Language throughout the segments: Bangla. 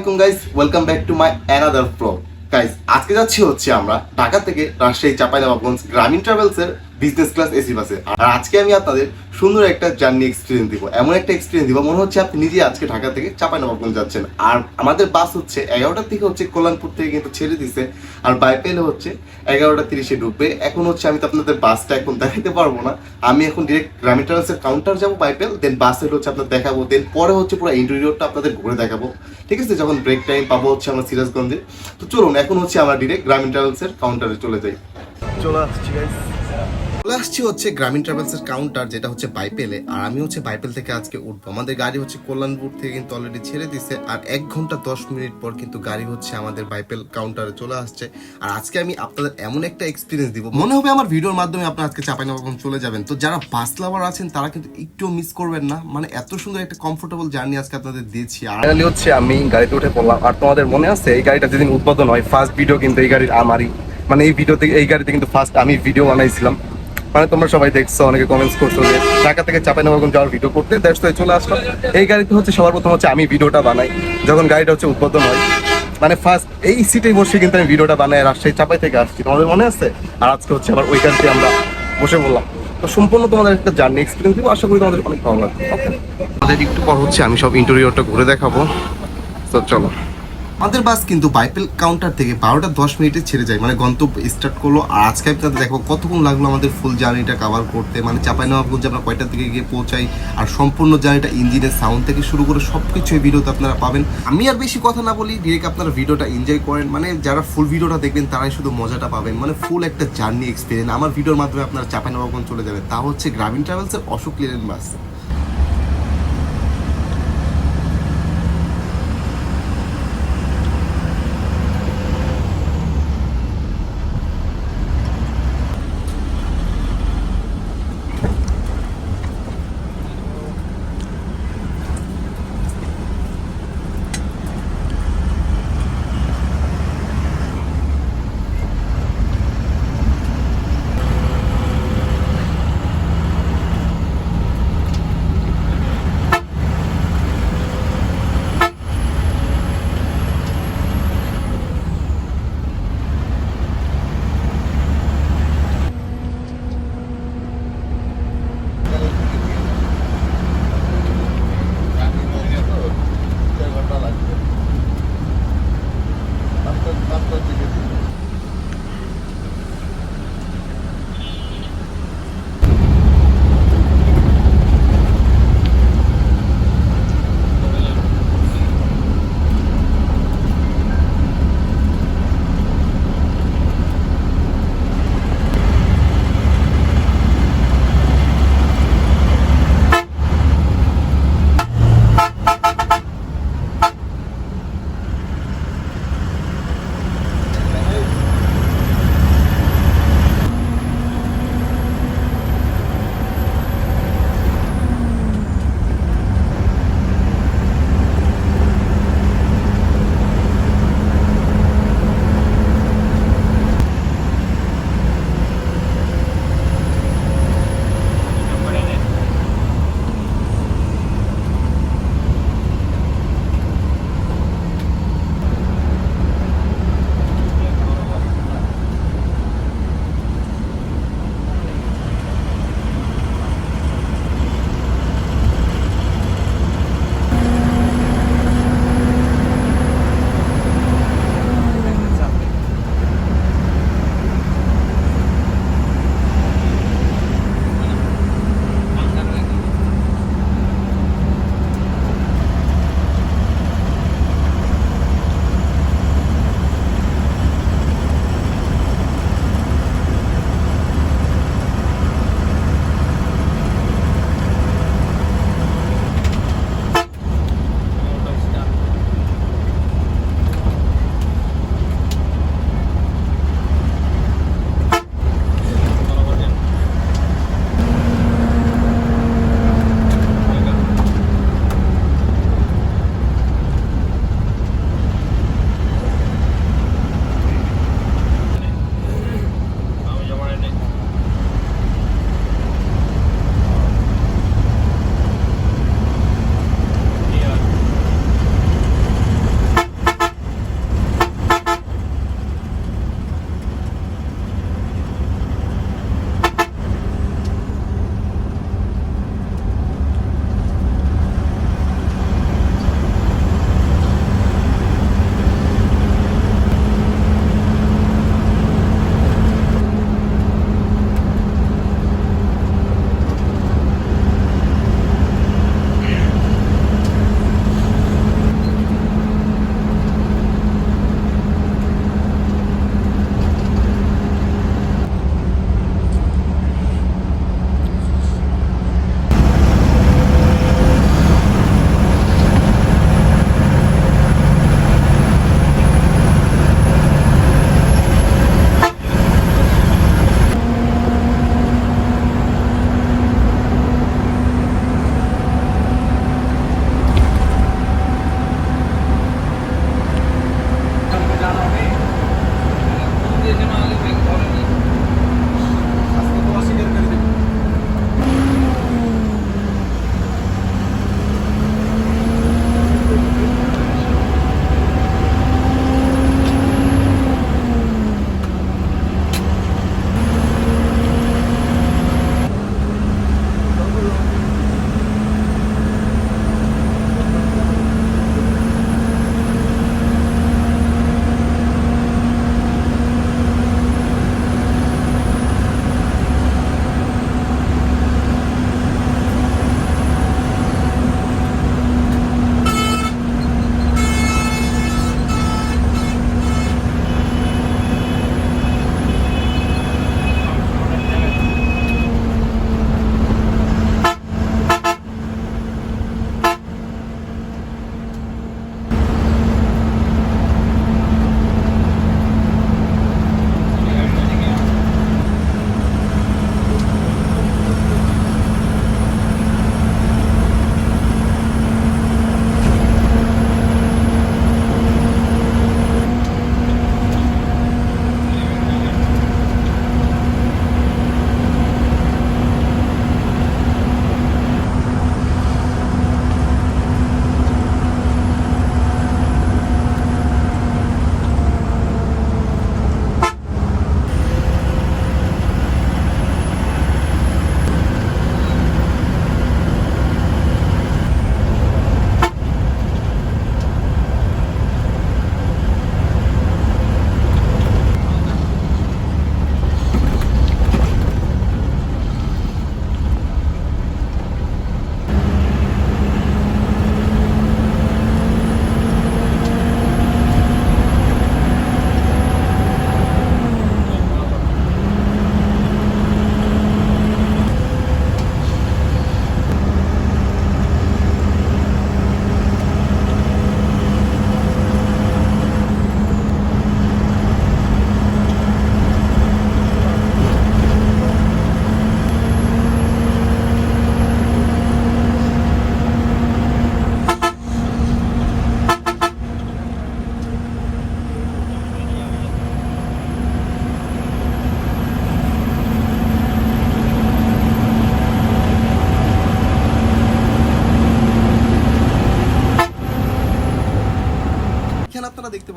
আলাইকুম guys welcome back to my another flow guys আজকে যাচ্ছি হচ্ছে আমরা ঢাকা থেকে রাজশাহী চাঁপাইনবাবগঞ্জ গ্রামীণ ট্রাভেলসের বিজনেস ক্লাস এসি বাসে আর আজকে আমি আপনাদের সুন্দর একটা জার্নি এক্সপিরিয়েন্স দিব। এমন একটা এক্সপিরিয়েন্স দিব, মনে হচ্ছে আপনি নিজে আজকে ঢাকা থেকে চাঁপাইনবাবগঞ্জ যাচ্ছেন। আর আমাদের বাস হচ্ছে এগারোটার থেকে হচ্ছে কল্যাণপুর থেকে কিন্তু ছেড়ে দিছে। আর বাইপেলে হচ্ছে এগারোটা তিরিশে ঢুকবে। এখন হচ্ছে আমি তো আপনাদের বাসটা এখন দেখাতে পারব না। আমি এখন ডিরেক্ট গ্রামীণ ট্রাভেলসের কাউন্টার যাব বাইপেল দেন বাসের হচ্ছে আপনার দেখাবো। দেন পরে হচ্ছে পুরো ইন্টেরিয়রটা আপনাদের ঘুরে দেখাবো। ঠিক আছে? যখন ব্রেক টাইম পাবো হচ্ছে আমরা সিরাজগঞ্জে। তো চলুন, এখন হচ্ছে আমরা ডিরেক্ট গ্রামীণ ট্রাভেলসের কাউন্টারে চলে যাই। চলে আসছি আসছি হচ্ছে গ্রামীণ ট্রাভেলসের কাউন্টার যেটা হচ্ছে বাইপেলে আর আমি হচ্ছে বাইপেল থেকে আজকে উঠবো। আমাদের গাড়ি হচ্ছে কল্যাণপুর থেকে কিন্তু অলরেডি ছেড়ে দিছে। আর এক ঘণ্টা দশ মিনিট পর কিন্তু গাড়ি হচ্ছে আমাদের বাইপেল কাউন্টারে চলে আসছে। আর আজকে আমি আপনাদের এমন একটা এক্সপিরিয়েন্স দিব। মনে হবে আমার ভিডিওর মাধ্যমে আপনারা আজকে চাপাইনবাবগঞ্জ চলে যাবেন। তো যারা বাস লাভার আছেন, তারা কিন্তু একটু মিস করবেন না। মানে এত সুন্দর একটা কমফোর্টেবল জার্নি আজকে আপনাদের দিয়েছি। আর হচ্ছে আমি গাড়িতে উঠে পড়লাম। আর তোমাদের মনে আছে, এই গাড়িটা যেদিন উদ্বোধন হয় ফার্স্ট ভিডিও কিন্তু এই গাড়ির আমারই। মানে এই ভিডিওতে এই গাড়িতে কিন্তু ফার্স্ট আমি ভিডিও বানাইছিলাম। মানে তোমরা সবাই দেখছ, অনেকে কমেন্টস করছ যে ঢাকা থেকে চাপাইনবাবগঞ্জ যাওয়ার ভিডিও করতে দেশ তো চলে আসলো এই গাড়িতে হচ্ছে সবার প্রথম হচ্ছে আমি ভিডিওটা বানাই। যখন গাড়িটা হচ্ছে উদ্বোধন হয় মানে ফার্স্ট এই সিটে বসে কিন্তু আমি ভিডিওটা বানাই রাজশাহী চাপাই থেকে আসছি। তোমাদের মনে আছে? আর আজকে হচ্ছে আবার ওই গাড়িতে আমরা বসে বললাম তো সম্পূর্ণ তোমাদের একটা জার্নি এক্সপিরিয়েন্স দিব, আশা করি তোমাদের অনেক ভালো লাগবে। আমাদের একটু পর হচ্ছে আমি সব ইন্টেরিয়রটা ঘুরে দেখাবো। তো চলো। আমাদের বাস কিন্তু বাইপেল কাউন্টার থেকে বারোটা দশ মিনিটে ছেড়ে যায়। মানে গন্তব্য স্টার্ট করল। আর আজকে আপনাদের দেখো কতক্ষণ লাগল আমাদের ফুল জার্নিটা কভার করতে। মানে চাপাইনবাবগঞ্জে আমরা কয়টার দিকে গিয়ে পৌঁছাই। আর সম্পূর্ণ জার্নিটা ইঞ্জিনের সাউন্ড থেকে শুরু করে সব কিছু এই ভিডিওতে আপনারা পাবেন। আমি আর বেশি কথা না বলি ডিরেক্ট আপনারা ভিডিওটা এনজয় করেন। মানে যারা ফুল ভিডিওটা দেখবেন, তারাই শুধু মজাটা পাবেন। মানে ফুল একটা জার্নি এক্সপিরিয়েন্স আমার ভিডিওর মাধ্যমে আপনারা চাপাইনবাবগঞ্জ চলে যাবেন। তা হচ্ছে গ্রামীণ ট্রাভেলসের অশোক লেনের বাস।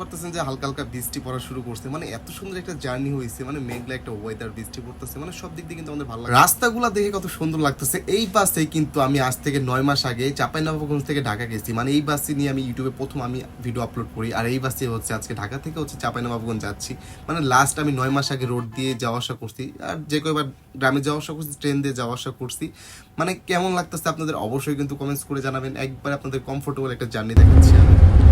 পারতেছেন যে হালকা হালকা বৃষ্টি পড়া শুরু করছে। মানে এত সুন্দর একটা জার্নি হয়েছে মানে মেঘলা একটা ওয়েদার বৃষ্টি পড়তেছে মানে সব দিক দিয়ে কিন্তু আমাদের ভালো লাগে রাস্তাগুলো দেখে কত সুন্দর লাগতেছে। এই বাসে কিন্তু আমি আজ থেকে নয় মাস আগে চাঁপাইনবাবগঞ্জ থেকে ঢাকা গেছি। মানে এই বাসে নিয়ে আমি ইউটিউবে প্রথম আমি ভিডিও আপলোড করি। আর এই বাসে হচ্ছে আজকে ঢাকা থেকে হচ্ছে চাঁপাইনবাবগঞ্জ যাচ্ছি। মানে লাস্ট আমি নয় মাস আগে রোড দিয়ে যাওয়া আসা করছি। আর যে কয়বার গ্রামে যাওয়া আসা করছি ট্রেন দিয়ে যাওয়া আসা করছি। মানে কেমন লাগতেছে আপনাদের অবশ্যই কিন্তু কমেন্টস করে জানাবেন। একবার আপনাদের কমফোর্টেবল একটা জার্নি দেখাচ্ছি আমি।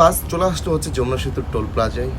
বাস চলে আসতে হচ্ছে যমুনা সেতুর টোল প্লাজায়।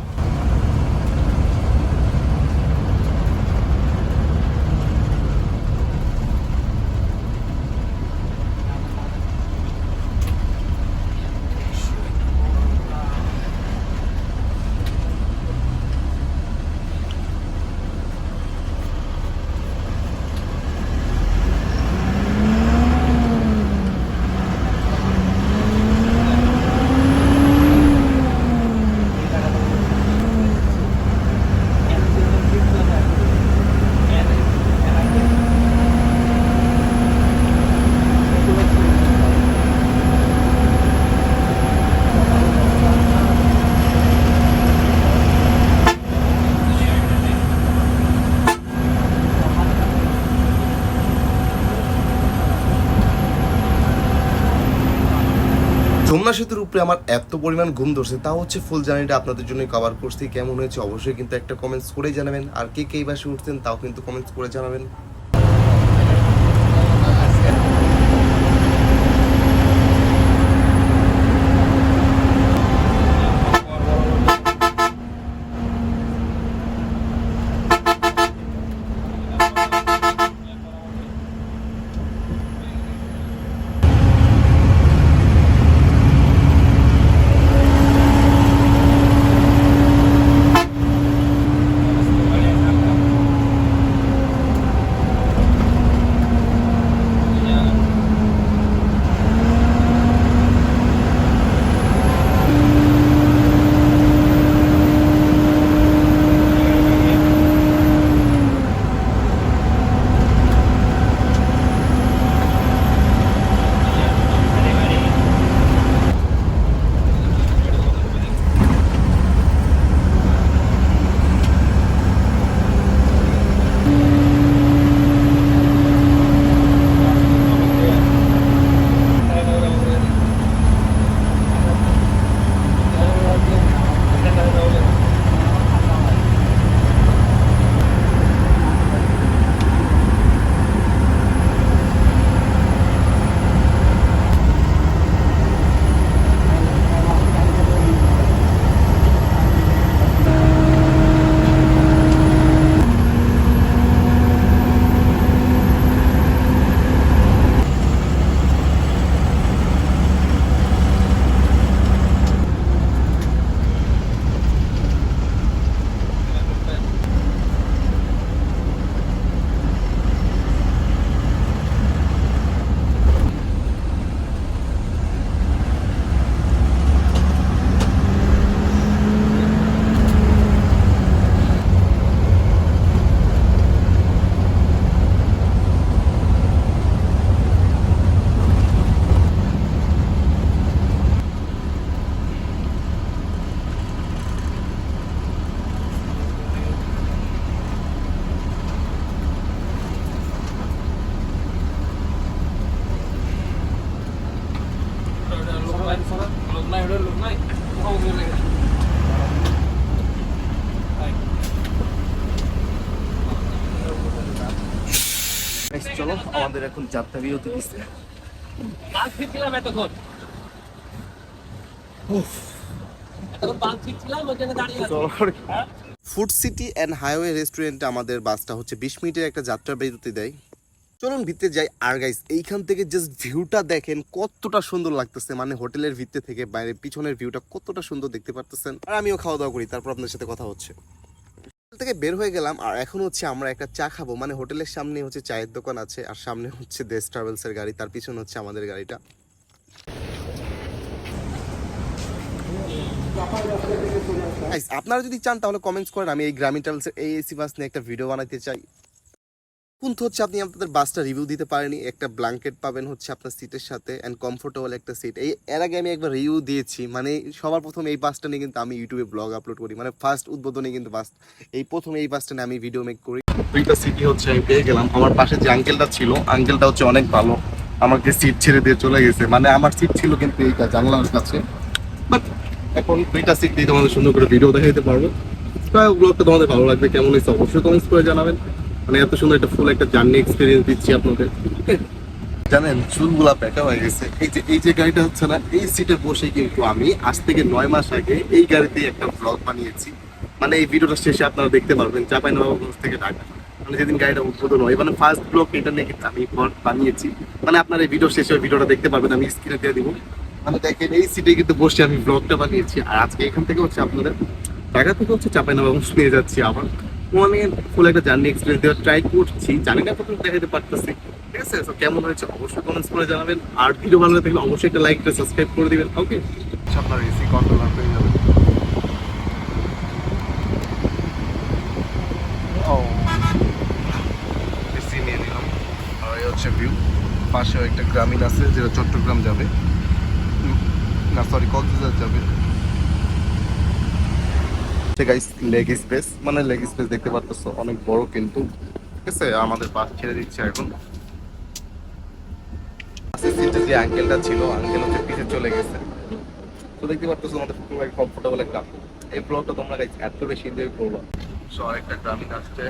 যমুনা সেতুর উপরে আমার এত পরিমাণ ঘুম ধরছে, তাও হচ্ছে ফুল জার্নিটা আপনাদের জন্য কভার করছি, কেমন হয়েছে অবশ্যই কিন্তু একটা কমেন্টস করে জানাবেন, আর কে কে বাসে উঠছেন তাও কিন্তু কমেন্টস করে জানাবেন। এখন যাত্রা বিরতি দিচ্ছে। চলো। ফুড সিটি অ্যান্ড হাইওয়ে রেস্টুরেন্টে আমাদের বাসটা হচ্ছে বিশ মিনিটের একটা যাত্রা বিরতি দেয়। চলুন ভিতরে যাই। আর গাইস এইখান থেকে জাস্ট ভিউটা দেখেন কতটা সুন্দর লাগতেছে। মানে হোটেলের ভিতরে থেকে বাইরে পিছনের ভিউটা কতটা সুন্দর দেখতে পারতেছেন। আর আমিও খাওয়া দাওয়া করি তারপর আপনার সাথে কথা হচ্ছে। থেকে বের হয়ে গেলাম, আর এখন হচ্ছে আমরা একটা চা খাব। মানে হোটেলের সামনে হচ্ছে চায়ের দোকান আছে, আর সামনে হচ্ছে দেশ ট্রাভেলসের গাড়ি, তার পিছনে হচ্ছে আমাদের গাড়িটা। আপনারা যদি চান তাহলে কমেন্টস করেন, আমি এই গ্রামীণ ট্রাভেলসের এই এসি বাস নিয়ে একটা ভিডিও বানাতে চাই। কিন্তু হচ্ছে আপনি আপনাদের বাসটা রিভিউ দিতে পারেনি একটা ব্ল্যাঙ্কেট পাবেন হচ্ছে আপনার সিটের সাথে অ্যান্ড কমফোর্টেবল একটা সিট এই, এর আগে আমি একবার রিভিউ দিয়েছি মানে সবার প্রথম এই বাসটা নিয়ে কিন্তু আমি ইউটিউবে ব্লগ আপলোড করি মানে ফার্স্ট উদ্বোধনে কিন্তু বাস, এই প্রথম এই বাসটা নিয়ে আমি ভিডিও মেক করি। দুইটা সিটি হচ্ছে আমি পেয়ে গেলাম, আমার পাশে যে আঙ্কেলটা ছিল আঙ্কেলটা হচ্ছে অনেক ভালো, আমাকে সিট ছেড়ে দিয়ে চলে গেছে মানে আমার সিট ছিল কিন্তু এইটা জানলার কাছে বাট এখন দুইটা সিট দিয়ে তোমাদের সুন্দর করে ভিডিও দেখা দিতে পারব তোমাদের ভালো লাগবে, কেমন হয়েছে অবশ্যই কমেন্টস করে জানাবেন। মানে এত সুন্দর একটা ফুল একটা জার্নি এক্সপিরিয়েন্স দিচ্ছি আপনাদের। জানেন, চুলগুলা বেঁকা হয়ে গেছে। এই যে এই যে গাড়িটা হচ্ছে না, এই সিটে বসে কিন্তু আমি আজ থেকে নয় মাস আগে এই গাড়িতেই একটা ব্লগ বানিয়েছি। মানে এই ভিডিওটা শেষে আপনারা দেখতে পারবেন চাপাই থেকে ঢাকা। মানে যেদিন গাড়িটা উদ্বোধন হয় মানে ফার্স্ট ব্লগ এটা নিয়ে আমি বানিয়েছি। মানে আপনার এই ভিডিও শেষে ভিডিওটা দেখতে পারবেন, আমি স্ক্রিনে দিয়ে দিব। মানে দেখেন, এই সিটে কিন্তু বসে আমি ব্লগটা বানিয়েছি। আর আজকে এখান থেকে হচ্ছে আপনাদের ঢাকা থেকে হচ্ছে চাপাই নিয়ে যাচ্ছি আবার। মানে ফুল একটা জার্নি এক্সপিরিয়েন্স দেওয়ার ট্রাই করছি, জানি না কত দেখাতে পারতেছি। ঠিক আছে? তো কেমন হয়েছে? অবশ্যই কমেন্টস করে জানাবেন। আর ভিডিও ভালো লাগলে অবশ্যই একটা লাইক সাবস্ক্রাইব করে দিবেন। ওকে আপনার এসি কন্ট্রোলার পেয়ে যাবেন এসি নিয়ে নিলাম। আর হচ্ছে ভিউ পাশেও একটা গ্রামীণ আছে, যেটা চট্টগ্রাম যাবে। না সরি কক্সবাজার যাবে। ঠিক গাইস লেগ স্পেস মানে লেগ স্পেস দেখতে পারতেছো, অনেক বড় কিন্তু। ঠিক আছে, আমাদের বাস ছেড়ে দিচ্ছে এখন। সিটে যে আঙ্কেলটা ছিল, আঙ্কেল হচ্ছে পিছে চলে গেছে। তো দেখতে পারতেছো আমাদের কমফোর্টেবল একটা। এই ব্লগটা তোমরা guys এত বেশি এনজয় করবা। সো আরেকটা গ্রামীণ আসছে।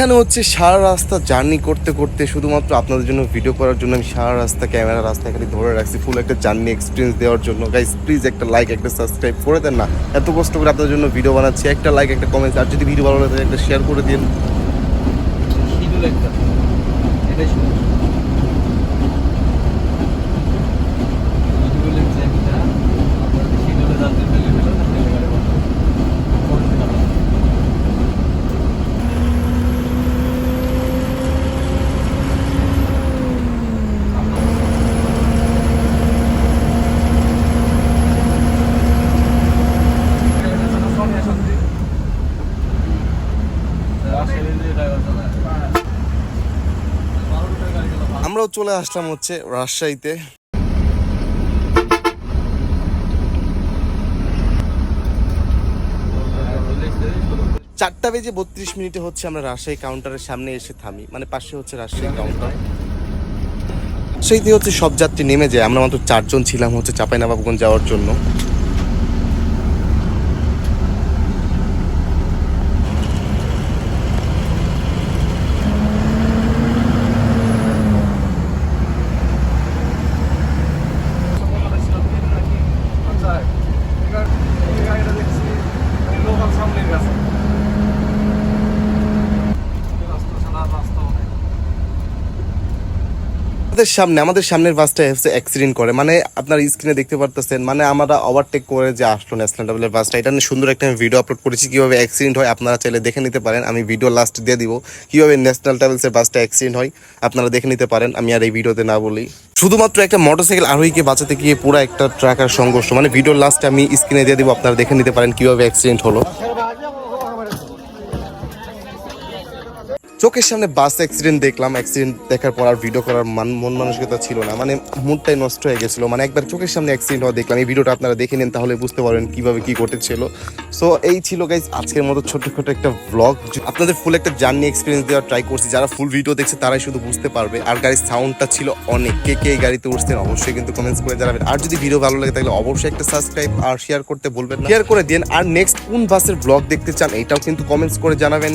এইখানে হচ্ছে সারা রাস্তা জার্নি করতে করতে শুধুমাত্র আপনাদের জন্য ভিডিও করার জন্য আমি সারা রাস্তা ক্যামেরা রাস্তা এখানে ধরে রাখছি ফুল একটা জার্নি এক্সপিরিয়েন্স দেওয়ার জন্য। গাইস প্লিজ একটা লাইক একটা সাবস্ক্রাইব করে দেন না। এত কষ্ট করে আপনাদের জন্য ভিডিও বানাচ্ছি। একটা লাইক একটা কমেন্ট আর যদি ভিডিও ভালো লাগে, একটা শেয়ার করে দিন। শিডিউল একটা এটাই শুরু শিডিউলের চেকটা আপনার শিডিউলে যাতে ফেলে ফেলে ফেলে গাড়ি বন্ধ করে দিতে হবে। আমরাও চলে আসলাম হচ্ছে রাজশাহীতে। চারটা বেজে বত্রিশ মিনিটে হচ্ছে আমরা রাজশাহী কাউন্টারের সামনে এসে থামি। মানে পাশে হচ্ছে রাজশাহী কাউন্টার। সেইতে হচ্ছে সব যাত্রী নেমে যায়। আমরা মাত্র চারজন ছিলাম হচ্ছে চাঁপাইনবাবগঞ্জ যাওয়ার জন্য। আমাদের সামনে, আমাদের সামনের বাসটা হচ্ছে অ্যাক্সিডেন্ট করে। মানে আপনার স্ক্রিনে দেখতে পারতেছেন মানে আমরা ওভারটেক করে যে আসলো ন্যাশনাল লেভেলের বাসটা। এটা নিয়ে সুন্দর একটা আমি ভিডিও আপলোড করেছি, কীভাবে অ্যাক্সিডেন্ট হয় আপনারা চাইলে দেখে নিতে পারেন। আমি ভিডিও লাস্ট দিয়ে দিব, কীভাবে ন্যাশনাল ট্রাভেলসের বাসটা অ্যাক্সিডেন্ট হয় আপনারা দেখে নিতে পারেন। আমি আর এই ভিডিওতে না বলি। শুধুমাত্র একটা মোটরসাইকেল আরোহীকে বাঁচাতে গিয়ে পুরো একটা ট্রাকার সংঘর্ষ। মানে ভিডিও লাস্ট আমি স্ক্রিনে দিয়ে দিব, আপনারা দেখে নিতে পারেন কীভাবে অ্যাক্সিডেন্ট হলো। চোখের সামনে বাস অ্যাক্সিডেন্ট দেখলাম অ্যাক্সিডেন্ট দেখার পর আর ভিডিও করার মান, মন মানসিকতা ছিল না। মানে মুডটাই নষ্ট হয়ে গেছিল। মানে একবার চোখের সামনে অ্যাক্সিডেন্ট হওয়া দেখলাম। এই ভিডিওটা আপনারা দেখে নেন, তাহলে বুঝতে পারবেন কীভাবে কী ঘটেছিল। সো এই ছিল গাইজ আজকের মতো ছোট ছোট একটা ব্লগ আপনাদের ফুল একটা জার্নি এক্সপিরিয়েন্স দেওয়ার ট্রাই করছি। যারা ফুল ভিডিও দেখছে, তারাই শুধু বুঝতে পারবে। আর গাড়ির সাউন্ডটা ছিল অনেক। কে কে এই গাড়িতে উঠছেন, অবশ্যই কিন্তু কমেন্টস করে জানাবেন। আর যদি ভিডিও ভালো লাগে, তাহলে অবশ্যই একটা সাবস্ক্রাইব আর শেয়ার করতে বলবেন শেয়ার করে দিন। আর নেক্সট কোন বাসের ব্লগ দেখতে চান, এটাও কিন্তু কমেন্টস করে জানাবেন।